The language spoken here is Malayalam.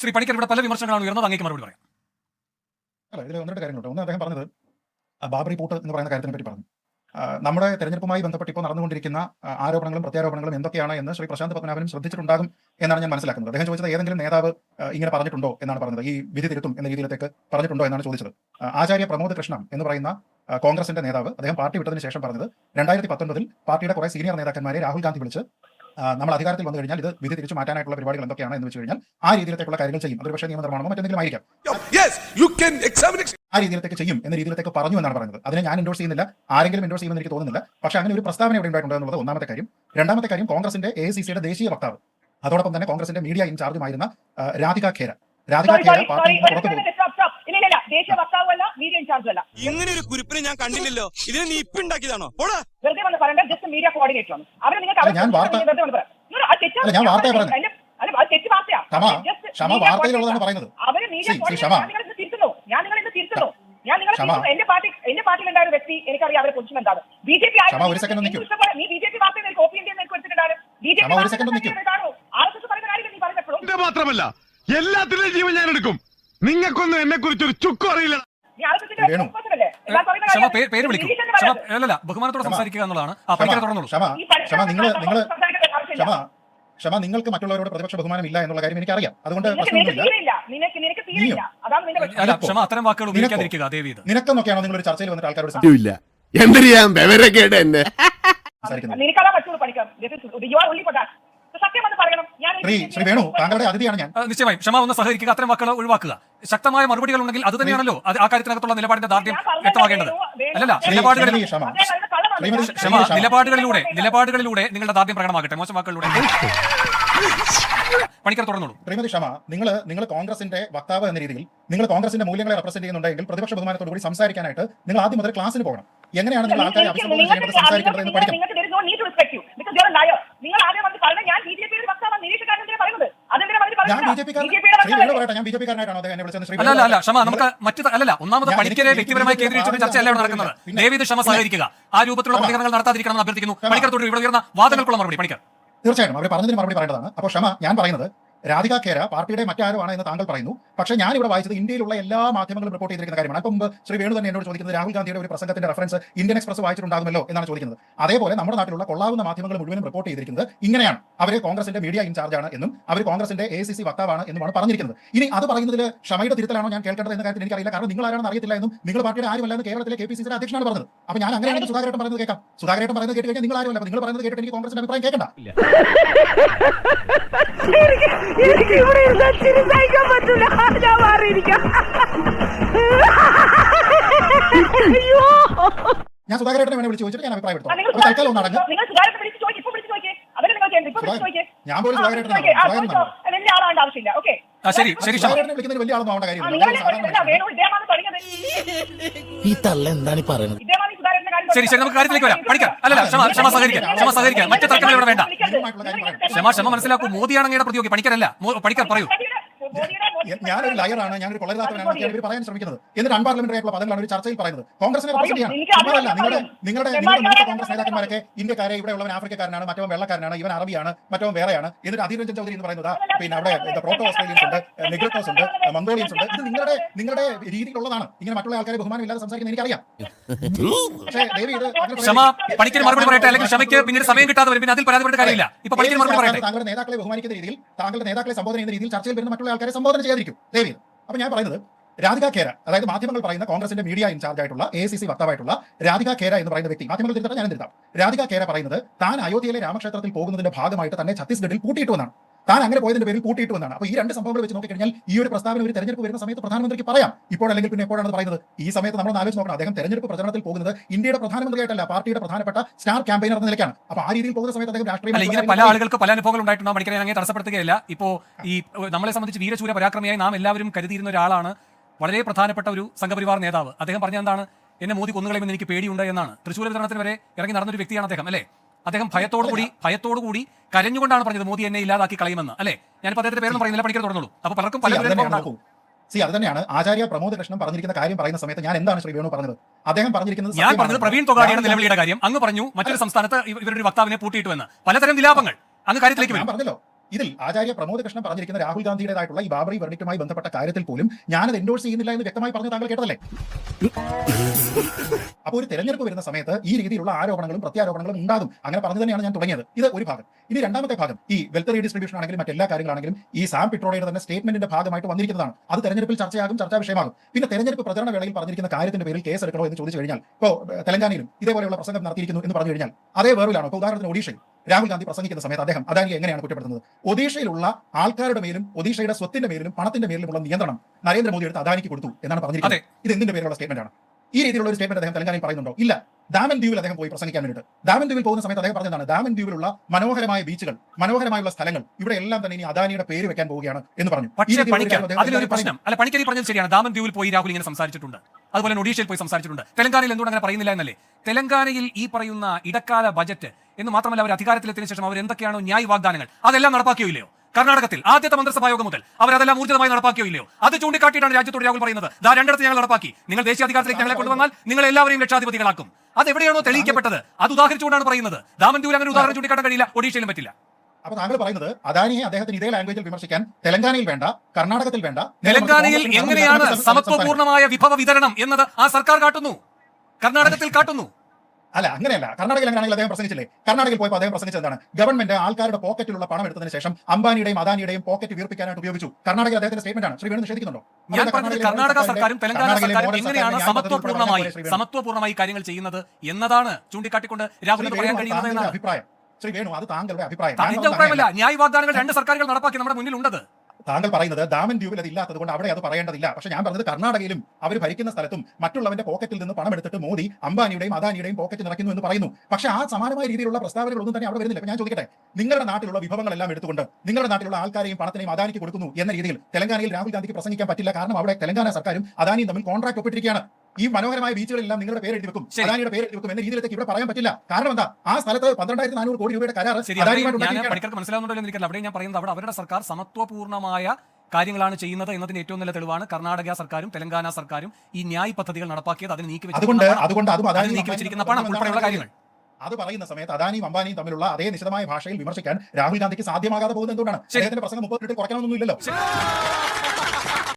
ശ്രീ പണിക്കർ ഇവിടെ പല വിമർശനങ്ങളാണ് ഉയർന്നത്. അങ്ങേക്ക് മറുപടി പറയാം. അല്ല ഇതിൽ ഒന്ന് രണ്ട് കാര്യങ്ങളുണ്ട്. ഒന്ന് അദ്ദേഹം പറഞ്ഞത് ബാബറി പൂട്ട് എന്ന് പറയുന്ന കാര്യത്തിനെ പറ്റി പറഞ്ഞു. നമ്മുടെ തെരഞ്ഞെടുപ്പുമായി ബന്ധപ്പെട്ട് ഇപ്പോൾ നടന്നുകൊണ്ടിരിക്കുന്ന ആരോപണങ്ങളും പ്രത്യാരോപണങ്ങളും എന്തൊക്കെയാണ് എന്ന് ശ്രീ പ്രശാന്ത് പത്മനാഭനും ശ്രദ്ധിച്ചിട്ടുണ്ടാകും എന്നാണ് ഞാൻ മനസ്സിലാക്കുന്നത്. അദ്ദേഹം ചോദിച്ചത് ഏതെങ്കിലും നേതാവ് ഇങ്ങനെ പറഞ്ഞിട്ടുണ്ടോ എന്നാണ് പറഞ്ഞത്. ഈ വിധി തിരുത്തും എന്ന രീതിയിലേക്ക് പറഞ്ഞിട്ടുണ്ടോ എന്നാണ് ചോദിച്ചത്. ആചാര്യ പ്രമോദ് കൃഷ്ണൻ എന്ന് പറയുന്ന കോൺഗ്രസിന്റെ നേതാവ് അദ്ദേഹം പാർട്ടി വിട്ടതിന് ശേഷം പറഞ്ഞത് രണ്ടായിരത്തി പത്തൊൻപതിൽ പാർട്ടിയുടെ കുറെ സീനിയർ നേതാക്കന്മാരെ രാഹുൽ ഗാന്ധി വിളിച്ച് നമ്മൾ അധികാരത്തിൽ വന്നു കഴിഞ്ഞാൽ ഇത് വിധി തിരിച്ചു മാറ്റാനായിട്ടുള്ള പരിപാടികൾ എന്തൊക്കെയാണ് എന്ന് വെച്ച് കഴിഞ്ഞാൽ ആ രീതിയിലേക്കുള്ള കാര്യങ്ങൾ ചെയ്യും. അതൊരു പക്ഷേ നിയമനിർമ്മാണമോ മറ്റെന്തെങ്കിലും ആയിരിക്കാം. Yes, you can examine ആ രീതിയിലേക്ക് ചെയ്യും എന്ന രീതിയിലേക്ക് പറഞ്ഞു എന്നാണ് പറയുന്നത്. അതിനെ ഞാൻ എൻഡോസ് ചെയ്യുന്നില്ല. ആരെങ്കിലും എൻഡോസ് ചെയ്യുമെന്ന് എനിക്ക് തോന്നുന്നില്ല. പക്ഷേ അങ്ങനെ ഒരു പ്രസ്താവന ഇവിടെ ഉണ്ടായിട്ടുണ്ട് എന്നുള്ളത് ഒന്നാമത്തെ കാര്യം. രണ്ടാമത്തെ കാര്യം കോൺഗ്രസിന്റെ എ സി സിയുടെ ദേശീയ വക്താവ്. അതോടൊപ്പം തന്നെ കോൺഗ്രസിന്റെ മീഡിയ ഇൻചാർജുമായിരുന്ന രാധിക ഖേര. രാധിക ഖേര പാർട്ടി പുറത്തു പോകും മീഡിയ ഇൻചാർജും അല്ല. ഇങ്ങനെ ഒരു കുരിപ്പിനെ ഞാൻ കണ്ടില്ലല്ലോ. ഇതിനെ നീ ഇപ്പൊ ഉണ്ടാക്കിയതാണോ? പോടാ. വെറുതെ വന്ന് പറയണ്ട ജസ്റ്റ് മീഡിയ കോർഡിനേറ്റർ ആണ്. അവരെ നിങ്ങൾക്ക് തെറ്റ് അവർ മീഡിയ. ഞാൻ നിങ്ങളെ ഇന്ന് തിരുത്തുന്നു. ഞാൻ നിങ്ങളെ ഇന്ന് തിരുത്തുന്നു. ഞാൻ നിങ്ങളെ എന്റെ പാർട്ടി എന്റെ പാർട്ടിയിലുണ്ടായ ഒരു വ്യക്തി എനിക്കറിയാം അവരെ പൊസിഷൻ എന്താണ്. ബി ജെ പി ക്ഷമ, ഒരു സെക്കൻഡ് ഒന്ന് നിൽക്കൂ. നീ ബി ജെ പി വാർത്തയിൽ കോപ്പി ഇന്ത്യ വെച്ചിട്ടുണ്ടാണ്. ബി ജെ ക്ഷമ, ഒരു second ഒന്ന് നിൽക്കൂ. ആർ എസ് എസ് പറയുന്ന കാര്യം നീ പറഞ്ഞപ്പോഴും മാത്രമല്ല എല്ലാത്തിലും ജീവൻ ഞാൻ എടുക്കും. നിങ്ങൾക്കൊന്നും എന്നെ കുറിച്ച് ഒരു ചുക്കും അറിയില്ല നീ ആർ എസ് എസിന്റെ വേണു. ക്ഷമ പേര് വിളിക്കൂ. ക്ഷമ അല്ലല്ല ബഹുമാനത്തോടെ. സംസാരിക്കുക എന്നുള്ളതാണ്. ആ ക്ഷമ. ക്ഷമ നിങ്ങൾ നിങ്ങൾ ക്ഷമ. ക്ഷമ നിങ്ങൾക്ക് മറ്റുള്ളവരോട് പ്രതിപക്ഷ ബഹുമാനം ഇല്ല എന്നുള്ള കാര്യം എനിക്കറിയാം. അതുകൊണ്ട് പ്രശ്നമൊന്നുമില്ല. ക്ഷമ അത്തരം വാക്കുകൾ ഉപയോഗിക്കാതിരിക്കുക ദേവി ഇത്. നിനക്കെന്നൊക്കെയാണോ നിങ്ങൾ ഒരു ചർച്ചയിൽ വന്നിട്ട് ആൾക്കാരോട് സംസാരിക്കുന്നത്? നിനക്കതാ പറ്റുള്ളൂ പഠിക്കാം ശ്രീ ശ്രീ വേണു താങ്കളുടെ അതിഥിയാണ് ഞാൻ. നിശ്ചയമായും. ക്ഷമ ഒന്ന് സഹകരിക്കുക. അത്തരം വാക്കുകൾ ഒഴിവാക്കുക. ശക്തമായ മറുപടികൾ ഉണ്ടെങ്കിൽ അത് തന്നെയാണല്ലോ. അത് ആ കാര്യത്തിനകത്തുള്ള നിലപാടിന്റെ ദാർഢ്യം വ്യക്തമാകേണ്ടത് അല്ലല്ല നിലപാടുകളിൽ ക്ഷമ. നിലപാടുകളിലൂടെ നിലപാടുകളിലൂടെ നിങ്ങളുടെ ദാർഢ്യം പ്രകടമാകട്ടെ. മോശം വാക്കുകളിലൂടെ പണിക്കർ തുടർന്നോളൂ. ശ്രീമതി ക്ഷമ നിങ്ങൾ നിങ്ങൾ കോൺഗ്രസിന്റെ വക്താവ് എന്ന രീതിയിൽ നിങ്ങൾ കോൺഗ്രസിന്റെ മൂല്യങ്ങളെ റെപ്രസെന്റ് ചെയ്യുന്നുണ്ടെങ്കിൽ പ്രതിപക്ഷ ബഹുമാനത്തോടു കൂടി സംസാരിക്കാനായിട്ട് നിങ്ങൾ ആദ്യം മുതൽ ക്ലാസ്സിന് പോകണം. എങ്ങനെയാണ് നിങ്ങൾ ആൾക്കാരെ അഭിസംബോധന ചെയ്യേണ്ടത്? സംസാരിക്കേണ്ടത് എന്ന് പഠിക്കണം. പറഞ്ഞ ഞാൻ ബി ജെ പിയുടെ വക്താവാണ് പറയുന്നത്? അതെന്തിനാ അല്ല അല്ല ക്ഷമ നമുക്ക് മറ്റു അല്ലല്ല. ഒന്നാമത് പണിക്കരെ വ്യക്തിപരമായി കേന്ദ്രീകരിച്ചുള്ള ചർച്ചയല്ല ഇവിടെ നടക്കുന്നത്. ദേവി ക്ഷമ സഹകരിക്കുക. ആ രൂപത്തിലുള്ള പ്രതികരണങ്ങൾ നടത്താതിരിക്കണമെന്ന് അഭ്യർത്ഥിക്കുന്നു. പണിക്കർ തുടരും ഇവിടെ ഉയർന്ന വാദങ്ങൾക്കുള്ള മറുപടി. പണിക്കർ. തീർച്ചയായിട്ടും. അവർ പറഞ്ഞതിന് മറുപടി പറയേണ്ടതാണ്. അപ്പോൾ ക്ഷമ ഞാൻ പറയുന്നത് രാധിക ഖേര പാർട്ടിയുടെ മറ്റാരോ ആണ് എന്ന് താങ്കൾ പറയുന്നു. പക്ഷേ ഞാൻ ഇവിടെ വായിച്ചത് ഇന്ത്യയിലുള്ള എല്ലാ മാധ്യമങ്ങളും റിപ്പോർട്ട് ചെയ്തിരിക്കുന്ന കാര്യമാണ്. അപ്പം മുമ്പ് ശ്രീ വേണു തന്നെ എന്നോട് ചോദിക്കുന്നത് രാഹുൽ ഗാന്ധിയുടെ ഒരു പ്രസംഗത്തിന്റെ റഫറൻസ് ഇന്ത്യൻ എക്സ്പ്രസ് വായിച്ചിട്ടുണ്ടാകുമല്ലോ എന്നാണ് ചോദിക്കുന്നത്. അതേപോലെ നമ്മുടെ നാട്ടിലുള്ള കൊള്ളാവുന്ന മാധ്യമങ്ങൾ മുഴുവനും റിപ്പോർട്ട് ചെയ്തിരിക്കുന്നത് ഇങ്ങനെയാണ്. അവർ കോൺഗ്രസിന്റെ മീഡിയ ഇൻചാർജാണ് എന്നും അവർ കോൺഗ്രസിന്റെ എ സി സി വക്താവാണ് എന്നുമാണ് പറഞ്ഞിരിക്കുന്നത്. ഇനി അത് പറയുന്നതിൽ ക്ഷമയുടെ തിരുത്തലാണോ ഞാൻ കേൾക്കേണ്ടത് എന്ന കാര്യത്തിൽ എനിക്കറിയില്ല. കാരണം നിങ്ങൾ ആരാണെന്ന് അറിയത്തില്ല എന്നും നിങ്ങൾ പാർട്ടിയുടെ ആരുമല്ല എന്ന് കേരളത്തിലെ കെ പി സി സിയുടെ അധ്യക്ഷനാണ് പറഞ്ഞത്. അപ്പോൾ ഞാൻ അങ്ങനെയാണ് സുധാകരേട്ടൻ പറയുന്നത് കേൾക്കാം. സുധാകരേട്ടൻ പറയുന്നത് കേട്ട് കഴിഞ്ഞാൽ നിങ്ങൾ ആരുമല്ല. നിങ്ങൾ പറയുന്നത് കേട്ടിട്ട് എനിക്ക് കോൺഗ്രസിന്റെ അഭിപ്രായം കേൾക്കണ്ട. എനിക്ക് ഇവിടെ ഇരുന്ന് ചിരി സഹിക്കാൻ പറ്റില്ല. ഞാൻ മാറിയിരിക്കാം. അയ്യോ. ഞാൻ സുധാകരേട്ടനെ വേണേ വിളിച്ച് ചോദിച്ചിട്ട് ഞാൻ അഭിപ്രായം എടുത്തു അപ്പോൾ തൽക്കാലം ഒന്ന് അടങ്ങ്. നിങ്ങൾ സുധാകരനെ വിളിച്ച് ചോദിക്ക് ഇപ്പൊ വിളിച്ച് ചോദിക്കേ. അതല്ലേ നിങ്ങൾ ചെയ്യേണ്ടത് ഇപ്പൊ വിളിച്ച് ചോദിക്കേ. ഞാൻ പോലും സുധാകരേട്ടനാണ്. വലിയ ആളാവേണ്ട ആവശ്യമില്ല ഓക്കെ. ആ ശരി ശരി വിളിക്കുന്നതിന് വലിയ ആളൊന്നും ആവേണ്ട കാര്യമില്ല. ഈ തള്ള എന്താണ് പറയുന്നത്? ശരി ശരി നമുക്ക് കാര്യത്തിലേക്ക് വരാം. പഠിക്കാം. അല്ലല്ല ക്ഷമ ക്ഷമ സഹകരിക്കാം ക്ഷമ സഹകരിക്കാം മറ്റു തർക്കങ്ങൾ ഇവിടെ വേണ്ട. ക്ഷമ ക്ഷമ മനസ്സിലാക്കൂ. മോദിയാണ് അങ്ങയുടെ പ്രതിയോഗി പണിക്കരല്ല പണിക്കർ പറയൂ. ഞാനൊരു ലയറാണ് ഞാനൊരു കൊള്ളരുതാത്തവനാണ്. ഇവർ പറയാൻ ശ്രമിക്കുന്നത്. എന്നിട്ട് അൺപാർലമെന്ററി ആയിട്ടുള്ള പദങ്ങളാണ് ഒരു ചർച്ചയിൽ പറയുന്നത്. കോൺഗ്രസിനെ റിപ്പോർട്ട് ചെയ്യാണ് നിങ്ങളുടെ നിങ്ങളുടെ നിങ്ങളുടെ മൂത്ത കോൺഗ്രസ് നേതാക്കന്മാരൊക്കെ ഇന്ത്യക്കാരെ ഇവിടെ ഉള്ളവൻ ആഫ്രിക്കക്കാരനാണ് മറ്റവൻ വെള്ളക്കാരനാണ് ഇവൻ അറബിയാണ് മറ്റവൻ വേറെയാണ്. എന്നിട്ട് അധീർ രഞ്ജൻ ചൗധരി എന്ന് പറയുന്നത് പിന്നെ അവിടെ പ്രോട്ടോ ഓസ്ട്രേലിയൻസ് ഉണ്ട് നിഗ്രോസ് ഉണ്ട് മംഗോളിയൻസ് ഉണ്ട്. ഇത് നിങ്ങളുടെ നിങ്ങളുടെ രീതിയിലുള്ളതാണ് ഇങ്ങനെ മറ്റുള്ള ആൾക്കാരെ ബഹുമാനം ഇല്ലാതെ സംസാരിക്കുന്നത് എനിക്കറിയാം. പക്ഷേ ദേവി ഇത് അങ്ങനെ പണിക്കർ മറുപടി പറയട്ടെ? അല്ലെങ്കിൽ ക്ഷമയ്ക്ക് പിന്നീട് സമയം കിട്ടാതെ വരും പിന്നെ അതിൽ പരാതിപ്പെട്ട് കാര്യമില്ല. ഇപ്പൊ പണിക്കർ മറുപടി പറയട്ടെ? താങ്കളുടെ നേതാക്കളെ ബഹുമാനിക്കുന്ന രീതിയിൽ താങ്കളുടെ നേതാക്കളെ സംബോധന ചെയ്യുന്ന രീതിയിൽ ചർച്ചയിൽ വരുന്ന മറ്റുള്ള ആൾക്കാരെ സംബോധന ചെയ്യാതിരിക്കും. ദേവി അപ്പൊ ഞാൻ പറയുന്നത് രാധിക കേര അതായത് മാധ്യമങ്ങൾ പറയുന്ന കോൺഗ്രസിന്റെ മീഡിയ ഇൻചാർജ് ആയിട്ടുള്ള എ സി സി വക്താവായിട്ടുള്ള രാധിക കേര എന്ന് പറയുന്ന വ്യക്തി. മാധ്യമങ്ങൾ തിരുത്തട്ടെ ഞാൻ തിരുത്താം. രാധിക കേര പറയുന്നത് താൻ അയോധ്യയിലെ രാമക്ഷേത്രത്തിൽ പോകുന്നതിന്റെ ഭാഗമായിട്ട് തന്നെ ഛത്തീസ്ഗഡിൽ കൂട്ടിയിട്ടു എന്നാണ് താൻ അങ്ങനെ പോയതിന്റെ പേരിൽ കൂട്ടിയിട്ട് വന്നാണ്. അപ്പൊ ഈ രണ്ട് സംഭവങ്ങൾ വെച്ച് നോക്കിക്കഴിഞ്ഞാൽ ഈ ഒരു പ്രസ്താവന ഒരു തെരഞ്ഞെടുപ്പ് വരുന്ന സമയത്ത് പ്രധാനമന്ത്രിക്ക് പറയാം. ഇപ്പോൾ അല്ലെങ്കിൽ പിന്നെ എപ്പോഴാണ് പറയുന്നത്? ഈ സമയത്ത് നമ്മൾ ആലോചിച്ച് നോക്കണം. അദ്ദേഹം തെരഞ്ഞെടുപ്പ് പ്രചരണത്തിൽ പോകുന്നത് ഇന്ത്യയുടെ പ്രധാനമന്ത്രിയായിട്ടല്ല പാർട്ടിയുടെ പ്രധാനപ്പെട്ട സ്റ്റാർ ക്യാമ്പയിനർ എന്ന നിലയ്ക്കാണ്. അപ്പൊ ആ രീതിയിൽ പോകുന്ന സമയത്ത് അദ്ദേഹം രാഷ്ട്രീയ പല ആളുകൾക്ക് പല അനുഭവങ്ങൾ ഉണ്ടായിട്ടുണ്ടോ. മണിക്കരെ അങ്ങനെ തടസ്സപ്പെടുത്തുകയില്ല. ഇപ്പോ ഈ നമ്മളെ സംബന്ധിച്ച് വീരശൂര പരാക്രമിയായി നാം എല്ലാവരും കരുതിയിരുന്ന ഒരാളാണ് വളരെ പ്രധാനപ്പെട്ട ഒരു സംഘപരിവാർ നേതാവ്. അദ്ദേഹം പറഞ്ഞ എന്താണ്? എന്നെ മോദി കൊന്നുകളയുമെന്ന് എനിക്ക് പേടിയുണ്ട് എന്നാണ്. തൃശ്ശൂർ വിതരണത്തിന് വരെ ഇറങ്ങി നടന്നൊരു വ്യക്തിയാണ് അദ്ദേഹം അല്ലേ? അദ്ദേഹം ഭയത്തോടുകൂടി ഭയത്തോടുകൂടി കരഞ്ഞുകൊണ്ടാണ് പറഞ്ഞത് മോദി എന്നെ ഇല്ലാതാക്കി കളയുമെന്ന് അല്ലേ? ഞാനിപ്പോൾ അദ്ദേഹത്തിന്റെ പേരൊന്നും പറയുന്നില്ല പഠിക്കാൻ തുടർന്നുള്ളൂ. അപ്പൊ പലർക്കും പല സി അത് തന്നെയാണ് ആചാര്യ പ്രമോദ് കൃഷ്ണൻ പറഞ്ഞിരിക്കുന്ന കാര്യം പറയുന്ന സമയത്ത് ഞാൻ എന്താണ് ശ്രീ വേണു പറഞ്ഞത്? അദ്ദേഹം പറഞ്ഞിരിക്കുന്നത് ഞാൻ. പറഞ്ഞത് പ്രവീൺ തൊഗാഡിയുടെ രാഹുൽ നിലവിളിയുടെ കാര്യം. അങ്ങ് പറഞ്ഞു മറ്റൊരു സംസ്ഥാനത്ത് ഇവ- ഇവരുടെ വക്താവിനെ പൂട്ടിയിട്ടുവെന്ന്. പലതരം വിലാപങ്ങൾ അങ്ങ് കാര്യത്തിലേക്ക് ഞാൻ പറഞ്ഞല്ലോ. ഇതിൽ ആചാര്യ പ്രമോദ് കൃഷ്ണൻ പറഞ്ഞിരിക്കുന്ന രാഹുൽ ഗാന്ധിയുടേതായിട്ടുള്ള ഈ ബാബറി വെർഡിക്റ്റുമായി ബന്ധപ്പെട്ട കാര്യത്തിൽ പോലും ഞാനത് എൻഡോഴ്സ് ചെയ്യുന്നില്ല എന്ന് വ്യക്തമായി പറഞ്ഞു താങ്കൾ കേട്ടതല്ലേ? അപ്പോൾ ഒരു തെരഞ്ഞെടുപ്പ് വരുന്ന സമയത്ത് ഈ രീതിയിലുള്ള ആരോപണങ്ങളും പ്രത്യാരോപണങ്ങളും ഉണ്ടാകും. അങ്ങനെ പറഞ്ഞു തന്നെയാണ് ഞാൻ തുടങ്ങിയത്. ഇത് ഒരു ഭാഗം. ഇനി രണ്ടാമത്തെ ഭാഗം. ഈ വെൽത്ത് റീഡിസ്ട്രിബ്യൂഷൻ ആണെങ്കിലും മറ്റെല്ലാ കാര്യങ്ങളാണെങ്കിലും ഈ സാം പിട്രോളയുടെ തന്നെ സ്റ്റേറ്റ്മെന്റിന്റെ ഭാഗമായിട്ട് വന്നിരിക്കുന്നതാണ്. അത് തെരഞ്ഞെടുപ്പിൽ ചർച്ചയാകും ചർച്ചാ വിഷയമാകും. പിന്നെ തെരഞ്ഞെടുപ്പ് പ്രചരണ വേളയിൽ പറഞ്ഞിരിക്കുന്ന കാര്യത്തിന്റെ പേരിൽ കേസ് എടുക്കണോ എന്ന് ചോദിച്ചു കഴിഞ്ഞാൽ ഇപ്പോൾ തെലങ്കാനയിലും ഇതേപോലെയുള്ള പ്രസംഗം നടത്തിയിരിക്കുന്നു എന്ന് പറഞ്ഞു കഴിഞ്ഞാൽ അതേ വേറിലാണോ ഉദാഹരണത്തിന് ഒഡീഷയിൽ രാഹുൽ ഗാന്ധി പ്രസംഗിക്കുന്ന സമയത്ത് അദ്ദേഹം അദാനി എങ്ങനെയാണ് കുറ്റപ്പെടുത്തുന്നത്? ഒഡീഷയിലുള്ള ആൾക്കാരുടെ മേലും ഒഡീഷയുടെ സ്വത്തിന്റെ മേലും പണത്തിന്റെ മേലുമുള്ള നിയന്ത്രണം നരേന്ദ്രമോദി എടുത്ത് അദാനിക്ക് കൊടുത്തു എന്നാണ് പറഞ്ഞിരിക്കുന്നത്. ഇത് എന്തിന്റെ പേരിലുള്ള സ്റ്റേറ്റ്മെന്റ് ആണ്? ഈ രീതിയിലുള്ള ഒരു സ്റ്റേറ്റ്മെന്റ് അദ്ദേഹം തെലങ്കാനയിൽ പറയുന്നുണ്ടോ? ഇല്ല. ദാമൻ ദ്വീപിൽ അദ്ദേഹം പോയി പ്രസംഗിക്കാൻ വേണ്ടിയിട്ട്. ദാമൻ ദ്വീപിൽ പോകുന്ന സമയത്ത് അദ്ദേഹം പറഞ്ഞതാണ് ദാമൻ ദ്വീപിലുള്ള മനോഹരമായ ബീച്ചുകൾ മനോഹരമായുള്ള സ്ഥലങ്ങൾ ഇവിടെ എല്ലാം തന്നെ ഇനി അദാനിയുടെ പേര് വെക്കാൻ പോവുകയാണ് എന്ന് പറഞ്ഞു. പക്ഷേ അതിലൊരു പ്രശ്നം. അല്ല പണിക്കരി പറഞ്ഞത് ശരിയാണ്. ദാമൻ ദ്വീപിൽ പോയി രാഹുൽ ഇങ്ങനെ സംസാരിച്ചിട്ടുണ്ട്. അതുപോലെ തന്നെ ഒഡീഷയിൽ പോയി സംസാരിച്ചിട്ടുണ്ട്. തെലങ്കാനയിൽ എന്തുകൊണ്ട് അങ്ങനെ പറയുന്നില്ല എന്നല്ലേ? തെലങ്കാനയിൽ ഈ പറയുന്ന ഇടക്കാല ബജറ്റ് എന്ന് മാത്രമല്ല അവർ അധികാരത്തിലെത്തിയതിനു ശേഷം അവർ എന്തൊക്കെയാണോ ന്യായ വാഗ്ദാനങ്ങൾ അതെല്ലാം നടപ്പാക്കിയോ ഇല്ലയോ? കർണാടകത്തിൽ ആദ്യത്തെ മന്ത്രിസഭാ യോഗം മുതൽ അവർ അതെല്ലാം ഊർജിതമായി നടപ്പാക്കിയോ ഇല്ലയോ? അത് ചൂണ്ടിക്കാട്ടിയിട്ടാണ് രാജ്യത്തോട് രാഹുൽ പറയുന്നത്. ദാ രണ്ടിടത്ത് ഞങ്ങൾ നടപ്പാക്കി. നിങ്ങൾ ദേശീയ അധികാരത്തിലേക്ക് ഞങ്ങളെ കൊണ്ടുവന്നാൽ നിങ്ങൾ എല്ലാവരെയും രക്ഷാധിപതികളാക്കും അത് എവിടെയാണോ തെളിയിക്കപ്പെട്ടത്? അത് ഉദാഹരിച്ചുകൊണ്ടാണ് പറയുന്നത്. ദാമൻ ദ്വീപിൽ അങ്ങനെ ഉദാഹരണം ചൂണ്ടിക്കാട്ടാൻ കഴിയില്ല. ഒഡീഷയിലും പറ്റില്ല. അപ്പൊ താങ്കൾ പറയുന്നത് അദാനിയെ അദ്ദേഹത്തിന് ഇതേ ലാംഗ്വേജിൽ വിമർശിക്കാൻ തെലങ്കാനയിൽ വേണ്ട കർണാടകത്തിൽ വേണ്ട തെലങ്കാനയിൽ എങ്ങനെയാണ് സമത്വപൂർണമായ വിഭവ വിതരണം എന്നത് ആ സർക്കാർ കാട്ടുന്നു. കർണാടകത്തിൽ കാട്ടുന്നു. അല്ല അങ്ങനെയല്ല. കർണാടകയിൽ അങ്ങനെയാണെങ്കിൽ അദ്ദേഹം പ്രസംഗിച്ചില്ലേ? കർണാടകയിൽ പോയപ്പോൾ അദ്ദേഹം പ്രസംഗിച്ചത് എന്താണ് ഗവൺമെന്റ് ആൾക്കാരുടെ പോക്കറ്റിലുള്ള പണം എടുത്തതിന് ശേഷം അംബാനിയുടെയും അദാനിയുടെയും പോക്കറ്റ് വീർപ്പിക്കാനായിട്ട് ഉപയോഗിച്ചു. കർണാടകയിൽ അദ്ദേഹത്തിന്റെ സ്റ്റേറ്റ്മെന്റ് ആണ്. ശ്രീ വേണു നിഷേധിക്കുന്നുണ്ടോ? കർണാടക സർക്കാരും തെലങ്കാന സർക്കാരും എങ്ങനെയാണ് സമത്വപൂർണമായി സമത്വപൂർണമായി കാര്യങ്ങൾ ചെയ്യുന്നത് എന്നതാണ് ചൂണ്ടിക്കാട്ടിക്കൊണ്ട് പറയാൻ കഴിയുന്നത് അഭിപ്രായം. ശ്രീ വേണു അത് താങ്കളുടെ അഭിപ്രായം. അഭിപ്രായമല്ല. വാഗ്ദാനങ്ങൾ രണ്ട് സർക്കാരുകൾ നടപ്പാക്കി നമ്മുടെ മുന്നിൽ ഉണ്ടത് താങ്കൾ പറയുന്നത് ദാമൻ ദ്വീപിൽ അത് ഇല്ലാത്തത് കൊണ്ട് അവിടെ അത് പറയേണ്ടതില്ല. പക്ഷെ ഞാൻ പറഞ്ഞത് കർണാടകയിലും അവർ ഭരിക്കുന്ന സ്ഥലത്തും മറ്റുള്ളവന്റെ പോക്കറ്റിൽ നിന്ന് പണം എടുത്തിട്ട് മോദി അംബാനിയുടെയും അദാനിയുടെയും പോക്കറ്റ് നിറയ്ക്കുന്നു എന്ന് പറയുന്നു. പക്ഷെ ആ സമാനമായ രീതിയിലുള്ള പ്രസ്താവനകളൊന്നും തന്നെ അവിടെ വരുന്നില്ല. ഞാൻ ചോദിക്കട്ടെ നിങ്ങളുടെ നാട്ടിലുള്ള വിഭവങ്ങളെല്ലാം എടുത്തുകൊണ്ട് നിങ്ങളുടെ നാട്ടിലുള്ള ആൾക്കാരെയും പണത്തിനെയും അദാനിക്ക് കൊടുക്കുന്നു എന്ന രീതിയിൽ തെലങ്കാനയിൽ രാഹുൽ ഗാന്ധിക്ക് പ്രസംഗിക്കാൻ പറ്റില്ല. കാരണം അവിടെ തെലങ്കാന സർക്കാരും അദാനിയും തമ്മിൽ കോൺട്രാക്ട് ഒപ്പിട്ടിരിക്കുകയാണ്. ഈ മനോഹരമായ ബീച്ചുകളെല്ലാം നിങ്ങളുടെ പേര് എഴുതി വെക്കും. അദാനിയുടെ പേര് എഴുതി വെക്കും എന്ന രീതിയിലേക്ക് ഇവിടെ പറയാൻ പറ്റില്ല. കാരണം എന്താ? ആ സ്ഥലത്ത് പന്ത്രണ്ടായിരത്തി നാനൂറ് കോടി രൂപയുടെ കരാർ ശരി അവിടെ അദാനിയുമായിട്ട് ഞാൻ ഉണ്ടാക്കിയിരിക്കുകയാണ്. മനസ്സിലാവുന്നുണ്ടോ എന്ന് എനിക്കല്ല അവിടെ ഞാൻ പറയുന്നത് അവിടെ അവരുടെ സർക്കാർ സമത്വപൂർണമായ കാര്യങ്ങളാണ് ചെയ്യുന്നത് എന്നതിന് ഏറ്റവും നല്ല തെളിവാണ്. കർണാടക സർക്കാരും തെലങ്കാന സർക്കാരും ഈ ന്യായ് പദ്ധതികൾ നടപ്പാക്കിയത് അതിന് നീക്കി അതുകൊണ്ട് അതുകൊണ്ട് അത് നീക്കി വെച്ചിരിക്കുന്ന അംബാനിയും പണം ഉൾപ്പെടെയുള്ള കാര്യങ്ങൾ. അത് പറയുന്ന സമയത്ത് അദാനിയും അംബാനിയും തമ്മിലുള്ള അതേ നിശിതമായ ഭാഷയിൽ വിമർശിക്കാൻ രാഹുൽ ഗാന്ധിക്ക് സാധ്യമാകാതെ പോകുന്നത് എന്തുകൊണ്ടാണ്? പ്രസംഗം മുപ്പത് കുറയ്ക്കണമെന്നൊന്നുമില്ലല്ലോ.